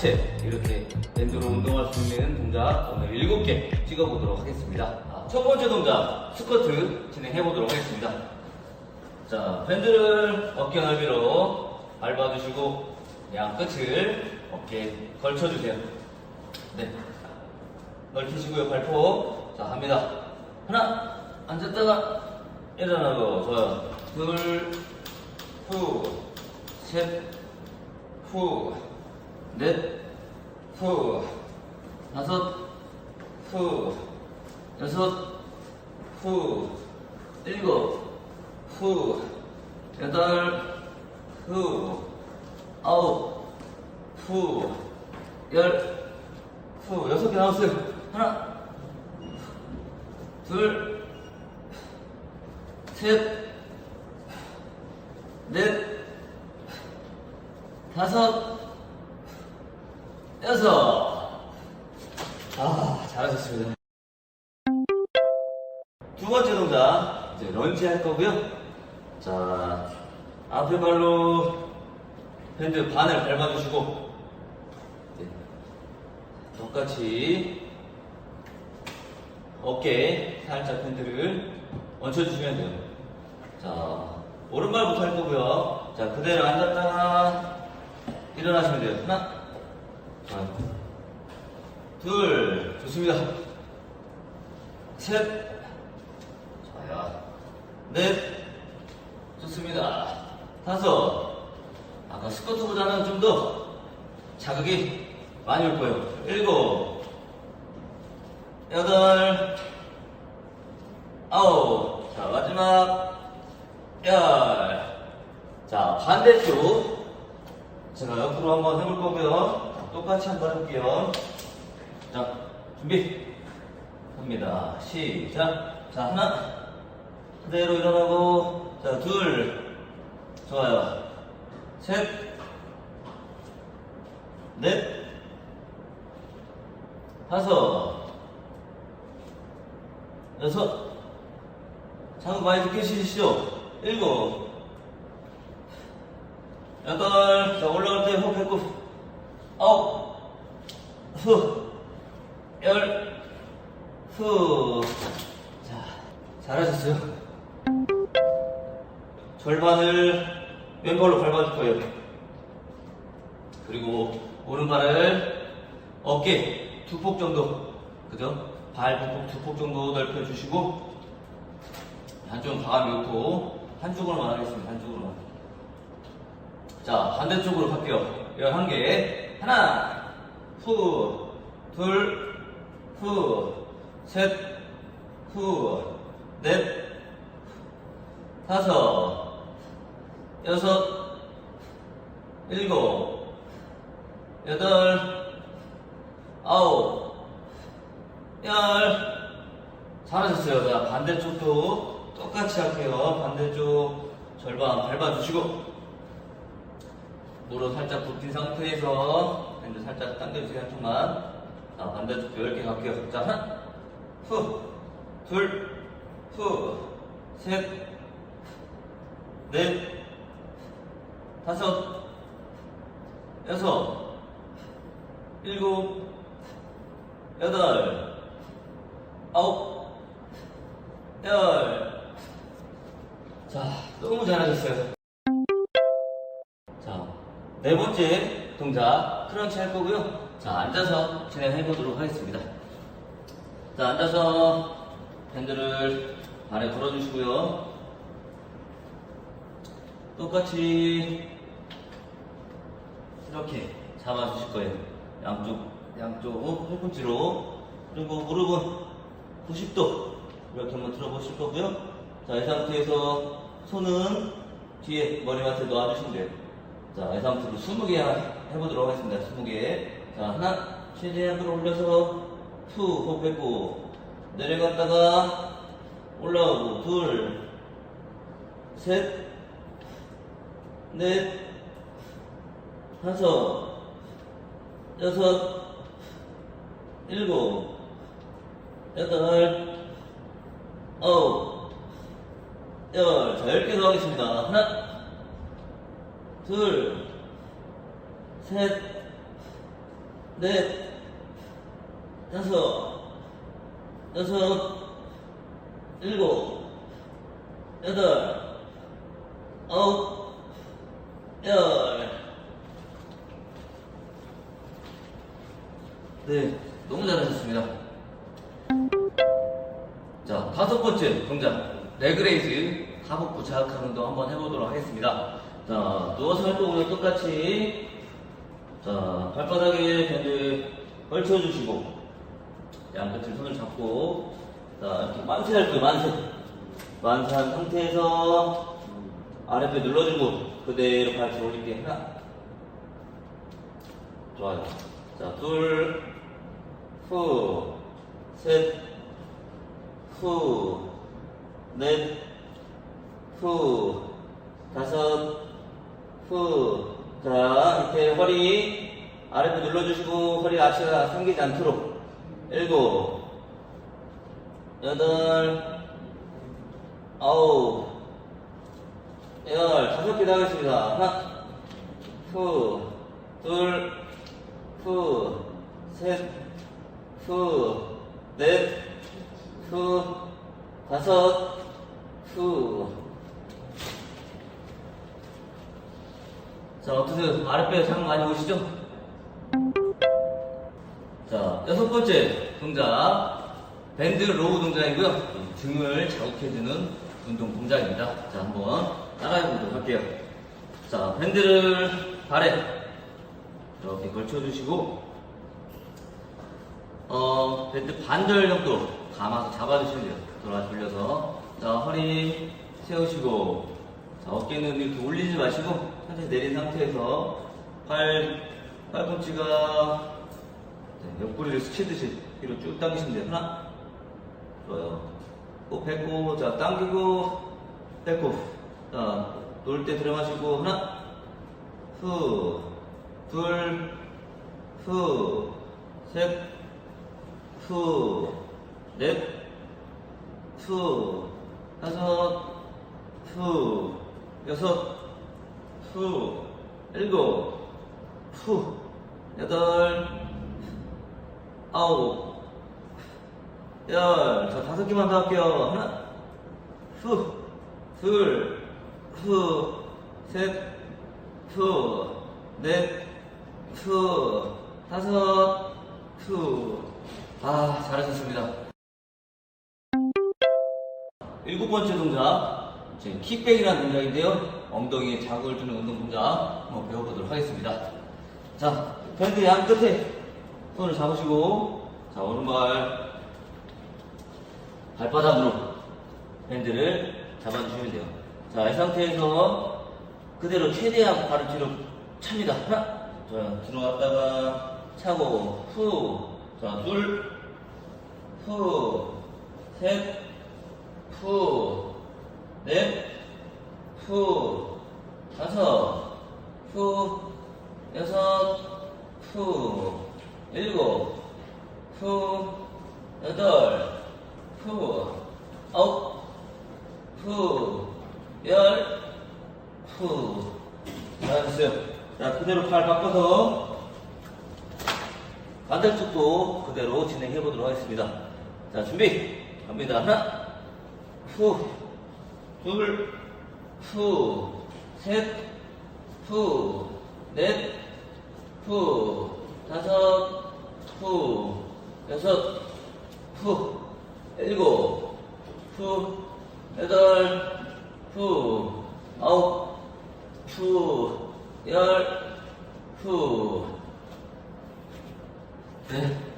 하체 이렇게 밴드로 운동할 수 있는 동작 오늘 7개 찍어보도록 하겠습니다. 아, 첫 번째 동작 스쿼트 진행해 보도록 하겠습니다. 자, 밴드를 어깨 넓이로 밟아주시고 양 끝을 어깨에 걸쳐주세요. 네. 넓히시고요, 발포. 자, 갑니다. 하나, 앉았다가 일어나고, 좋아요. 둘, 후, 셋, 후, 넷, 후, 다섯, 후, 여섯, 후, 일곱, 후, 여덟, 후, 아홉, 후, 열, 후, 여섯 개 나왔어요. 하나, 둘, 셋, 넷, 다섯, 여섯. 아, 잘하셨습니다. 두 번째 동작, 이제 런지 할 거고요. 자, 앞에 발로 밴드 반을 밟아주시고, 네. 똑같이 어깨에 살짝 밴드를 얹혀주시면 돼요. 자, 오른발부터 할 거고요. 자, 그대로 앉았다가 일어나시면 돼요. 하나, 좋아요. 둘, 좋습니다. 셋, 좋아요. 넷, 좋습니다. 다섯, 아까 스쿼트보다는 좀 더 자극이 많이 올 거예요. 일곱, 여덟, 아홉, 자, 마지막, 열. 자, 반대쪽. 제가 옆으로 한번 해볼 거고요. 자, 똑같이 한번 해볼게요. 자, 준비. 합니다. 시작. 자, 하나. 그대로 일어나고. 자, 둘. 좋아요. 셋. 넷. 다섯. 여섯. 자극 많이 느끼시죠? 일곱. 여덟. 자, 올라갈 때 호흡 했고. 아홉. 후. 열. 후. 자, 잘하셨어요. 절반을 왼발로 밟아줄 거예요. 그리고 오른발을 어깨 두 폭 정도, 그죠? 발 부폭 두 폭 정도 넓혀주시고, 한쪽은 과감히 놓고, 한쪽으로만 하겠습니다. 한쪽으로만. 자, 반대쪽으로 갈게요. 11개. 하나, 후, 둘, 후, 셋, 후, 넷, 다섯, 여섯, 일곱, 여덟, 아홉, 열. 잘하셨어요. 자, 반대쪽도 똑같이 할게요. 반대쪽 절반 밟아주시고, 무릎 살짝 굽힌 상태에서 밴드 살짝 당겨주세요. 한쪽만. 자, 반대쪽도 10개 갈게요. 자, 하나, 후, 둘, 후, 셋, 넷, 다섯, 여섯, 일곱, 여덟, 아홉, 열. 자, 너무 잘하셨어요. 자, 네 번째 동작 크런치 할 거고요. 자, 앉아서 진행해 보도록 하겠습니다. 자, 앉아서 밴드를 발에 걸어주시고요. 똑같이 이렇게 잡아주실 거예요. 양쪽, 양쪽 팔꿈치로. 그리고 무릎은 90도 이렇게 한번 들어보실 거고요. 자, 이 상태에서 손은 뒤에 머리맡에 놓아주시면 돼요. 자, 이 상태로 20개 해보도록 하겠습니다. 20개. 자, 하나, 최대한 들어 올려서 투, 호흡 했고, 내려갔다가 올라오고, 둘, 셋, 넷, 다섯, 여섯, 일곱, 여덟, 아홉, 열. 자, 열개더 하겠습니다. 하나, 둘, 셋, 넷, 다섯, 여섯, 일곱, 여덟, 아홉, 열. 네, 너무 잘하셨습니다. 자, 다섯 번째 동작. 레그레이즈 하복부 자극하는 운동 한번 해보도록 하겠습니다. 자, 누워서 할 거고요. 똑같이. 자, 발바닥에 밴드 걸쳐주시고, 양끝을 손을 잡고, 자, 이렇게 만세 할 거예요, 만세. 만세한 상태에서 아랫배 눌러주고, 그대로 발치 올릴게요. 하나. 좋아요. 자, 둘, 후, 셋, 후, 넷, 후, 다섯, 후. 자, 이렇게 허리 아랫배 눌러주시고, 허리 아치가 당기지 않도록. 일곱, 여덟, 아홉, 열, 다섯 개더 하겠습니다. 하나, 후, 둘, 후, 셋, 후, 넷, 후, 다섯, 후. 자, 어떠세요? 아랫배 장 많이 오시죠? 자, 여섯 번째 동작. 밴드 로우 동작이고요. 이 등을 자극해주는 운동 동작입니다. 자, 한번 따라해보도록 할게요. 자, 밴드를 발에 이렇게 걸쳐주시고, 어, 밴드 반절 정도 감아서 잡아주시면 돼요. 돌아 돌려서. 자, 허리 세우시고, 자, 어깨는 이렇게 올리지 마시고, 천천히 내린 상태에서 팔, 팔꿈치가 네, 옆구리를 스치듯이 뒤로 쭉 당기시면 돼요. 하나, 좋아요. 꼭 뱉고, 자, 당기고, 뱉고, 자, 놀 때 들어마시고, 하나, 후, 둘, 후, 셋, 후, 넷, 후, 다섯, 후, 여섯, 후, 일곱, 후, 여덟, 아홉, 열. 자, 다섯 개만 더 할게요. 하나, 후, 둘, 후, 셋, 후, 넷, 후, 다섯, 후. 아, 잘하셨습니다. 일곱 번째 동작. 지금 킥백이라는 동작인데요. 엉덩이에 자극을 주는 운동 동작 한번 배워보도록 하겠습니다. 자, 밴드 양 끝에 손을 잡으시고, 자, 오른발 발바닥으로 밴드를 잡아주시면 돼요. 자, 이 상태에서 그대로 최대한 발을 뒤로 찹니다. 하나, 자, 들어갔다가 차고, 후, 자, 둘, 후, 셋, 후, 넷, 후, 다섯, 후, 여섯, 후, 일곱, 후, 여덟, 후, 아홉, 후, 열, 후. 잘하셨어요. 자, 그대로 팔 바꿔서 반대쪽도 그대로 진행해 보도록 하겠습니다. 자, 준비. 갑니다. 하나, 후, 둘, 후, 셋, 후, 넷, 후, 다섯, 후, 여섯, 후, 일곱, 후, 여덟, 후, 아홉, 후, 열, 후. 네,